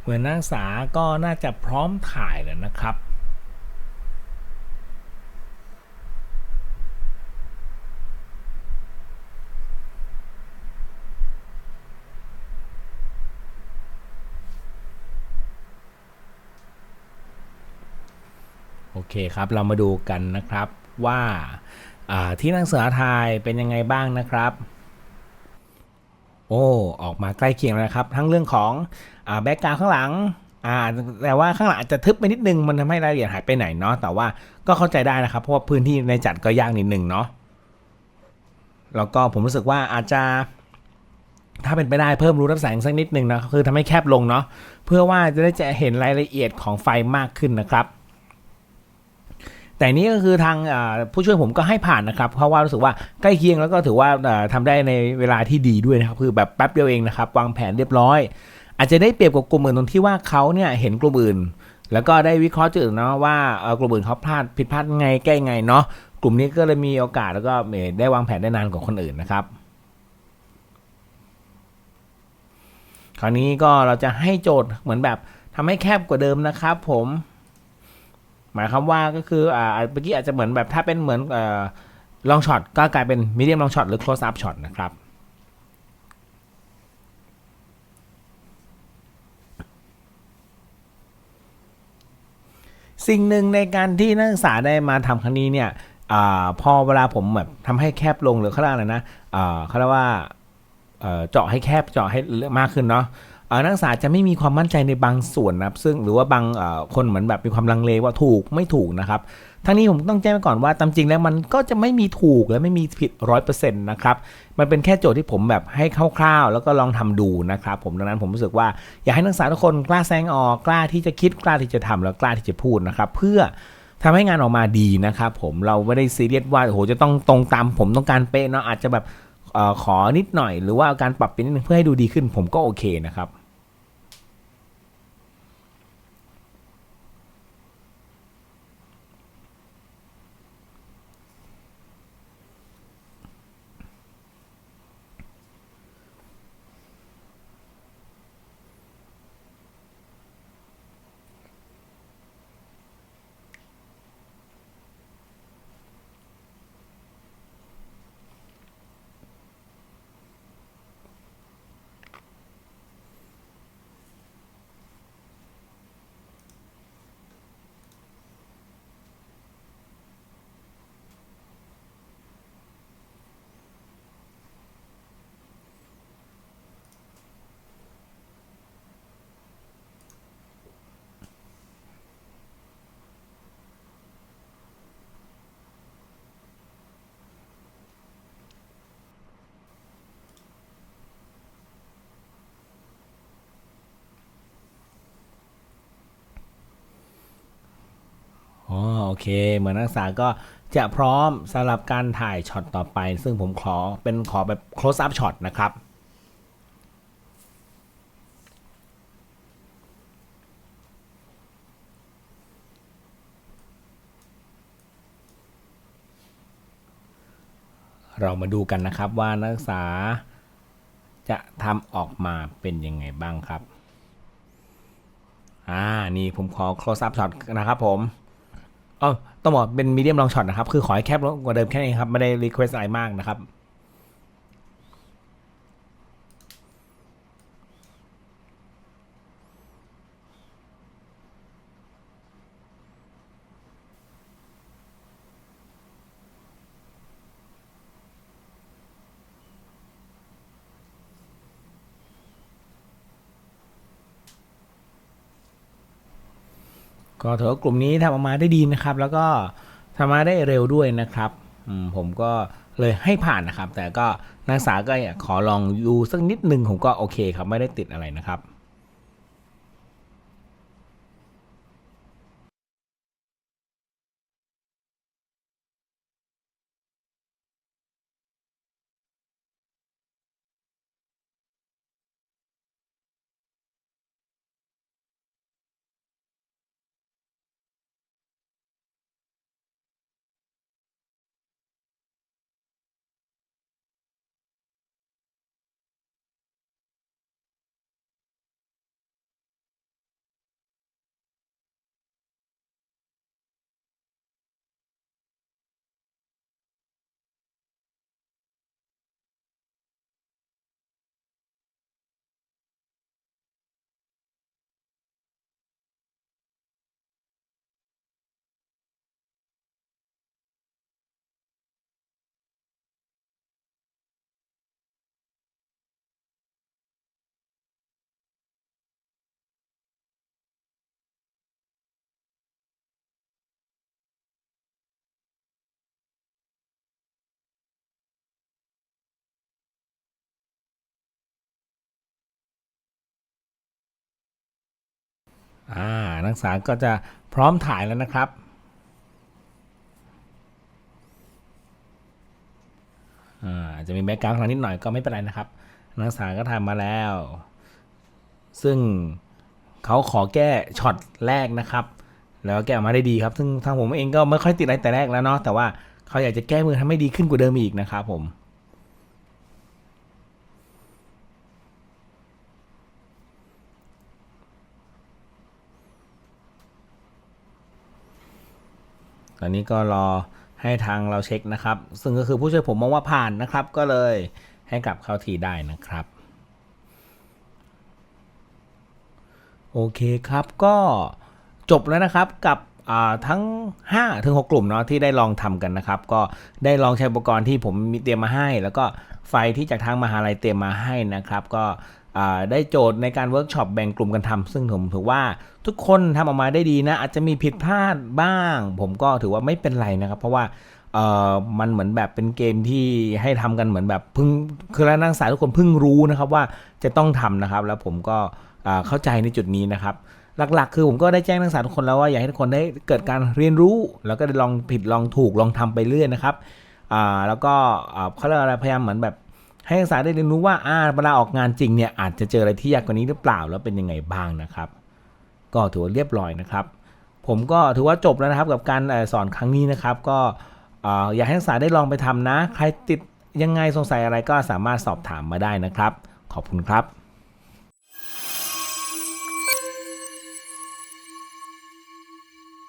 เหมือนนักศึกษาก็น่าจะพร้อมถ่ายแล้วนะครับโอเคครับ เรามาดูกันนะครับว่าาที่นักศึกษาไทยเป็นยังไงบ้างนะครับ โอ้ออกมาใกล้เคียงแล้วนะครับ ทั้งเรื่องของอ่าแบ็กกราวข้างหลังอ่าแต่ว่าข้างหลังอาจจะทึบไปนิดนึงมันทำให้รายละเอียดหายไปไหนเนาะแต่ว่าก็เข้าใจได้นะครับเพราะว่าพื้นที่ในจัดก็ยากนิดนึงเนาะแล้วก็ผมรู้สึกว่าอาจจะ ถ้าเป็นไปได้เพิ่มรูรับแสงสักนิดนึงนะคือทำให้แคบลงเนาะเพื่อว่าจะได้จะเห็นรายละเอียดของไฟมากขึ้นนะครับ แต่นี้ก็คือทางผู้ช่วยผมก็ให้ผ่านนะครับเพราะว่ารู้สึกว่าใกล้เคียงแล้วก็ถือว่าอ่าทำได้ในเวลาที่ดีด้วยนะครับคือแบบแป๊บเดียวเองนะครับวางแผนเรียบร้อย อาจจะได้เปรียบกับกลุ่มอื่นตรงที่ว่าเขาเนี่ยเห็นกลุ่มอื่น แล้วก็ได้วิเคราะห์จุดอื่นเนาะว่ากลุ่มอื่นเขาพลาดผิดพลาดไงแก้ไงเนาะกลุ่มนี้ก็เลยมีโอกาสแล้วก็ได้วางแผนได้นานกว่าคนอื่นนะครับคราวนี้ก็เราจะให้โจทย์เหมือนแบบทำให้แคบกว่าเดิมนะครับผม หมายความว่าก็คืออ่าเมื่อกี้อาจจะเหมือนแบบถ้าเป็นเหมือนลองช็อตก็กลายเป็นมีเดียมลองช็อตหรือ close up shot นะครับสิ่งหนึ่งในการที่นักศึกษาได้มาทำครั้งนี้เนี่ยอาพอเวลาผมแบบทำให้แคบลงหรือเขาเรียกอะไรนะอ่าเขาเรียกว่าเจาะให้แคบเจาะให้มากขึ้นเนาะ นักศึกษาจะไม่มีความมั่นใจในบางส่วนนะครับ ซึ่งหรือว่าบางคนเหมือนแบบมีความลังเลว่าถูกไม่ถูกนะครับทั้งนี้ผมต้องแจ้งไว้ก่อนว่าตามจริงแล้วมันก็จะไม่มีถูกและไม่มีผิดร้อยเปอร์เซ็นต์นะครับ มันเป็นแค่โจทย์ที่ผมแบบให้คร่าวๆ แล้วก็ลองทำดูนะครับ ผมดังนั้นผมรู้สึกว่าอยากให้นักศึกษาทุกคนกล้าแสดงออกกล้าที่จะคิดกล้าที่จะทำแล้วกล้าที่จะพูดนะครับ เพื่อทำให้งานออกมาดีนะครับผมเราไม่ได้ซีเรียสว่าโอ้โหจะต้องตรงตามผมต้องการเป๊ะเนาะอาจจะแบบออขอนิดหน่อย หรือว่าการปรับเปลี่ยนนิดนึงเพื่อให้ดูดีขึ้นผมก็โอเคนะครับ เค เหมือนนักศึกษาก็จะพร้อมสำหรับการถ่ายช็อตต่อไป ซึ่งผมขอเป็นขอแบบ close up shot นะครับเรามาดูกันนะครับว่านักศึกษาจะทำออกมาเป็นยังไงบ้างครับ อ่า นี่ผมขอ close up shot นะครับผม เออต้องบอกเป็นมีเดียมลองช็อตนะครับ คือขอให้แคบลงกว่าเดิมแค่นี้ครับ ไม่ได้รีเควสอะไรมากนะครับ ก็ถือว่ากลุ่มนี้ทำออกมาได้ดีนะครับ แล้วก็ทำมาได้เร็วด้วยนะครับผมก็เลยให้ผ่านนะครับ แต่ก็นักศึกษาก็ขอลองดูสักนิดหนึ่งผมก็โอเคครับไม่ได้ติดอะไรนะครับ อ่านักศึกษาก็จะพร้อมถ่ายแล้วนะครับ อ่าจะมีแบ็กกราวด์ข้างหลังนิดหน่อยก็ไม่เป็นไรนะครับ นักศึกษาก็ทำมาแล้ว ซึ่งเขาขอแก้ช็อตแรกนะครับ แล้วแก้ออกมาได้ดีครับ ซึ่งทางผมเองก็ไม่ค่อยติดอะไรแต่แรกแล้วเนาะแต่ว่าเขาอยากจะแก้มือทำให้ดีขึ้นกว่าเดิมอีกนะครับผม ตอนนี้ก็รอให้ทางเราเช็คนะครับ ซึ่งก็คือผู้ช่วยผมมองว่าผ่านนะครับ ก็เลยให้กลับเข้าทีได้นะครับ โอเคครับก็จบแล้วนะครับกับทั้ง5ถึง6กลุ่มเนาะที่ได้ลองทำกันนะครับ ก็ได้ลองใช้อุปกรณ์ที่ผมมีเตรียมมาให้ แล้วก็ไฟที่จากทางมหาลัยเตรียมมาให้นะครับ ก็ ได้โจทย์ในการเวิร์กช็อปแบ่งกลุ่มกันทำซึ่งผมถือว่าทุกคนทำออกมาได้ดีนะ อาจจะมีผิดพลาดบ้าง ผมก็ถือว่าไม่เป็นไรนะครับ เพราะว่าเออมันเหมือนแบบเป็นเกมที่ให้ทำกันเหมือนแบบเพิ่งคือแล้วนักศึกษาทุกคนเพิ่งรู้นะครับว่าจะต้องทำนะครับ แล้วผมก็เข้าใจในจุดนี้นะครับ หลักๆ คือผมก็ได้แจ้งนักศึกษาทุกคนแล้วว่าอยากให้ทุกคนได้เกิดการเรียนรู้ แล้วก็ได้ลองผิดลองถูกลองทำไปเรื่อยนะครับแล้วก็เขาเรียกอะไรพยายามเหมือนแบบ ให้นักศึกษาได้เรียนรู้ว่าอ่าเวลาออกงานจริงเนี่ยอาจจะเจออะไรที่ยากกว่านี้หรือเปล่าแล้วเป็นยังไงบ้างนะครับ ก็ถือว่าเรียบร้อยนะครับ ผมก็ถือว่าจบแล้วนะครับกับการสอนครั้งนี้นะครับ ก็อยากให้นักศึกษาได้ลองไปทำนะ ใครติดยังไงสงสัยอะไรก็สามารถสอบถามมาได้นะครับ ขอบคุณครับ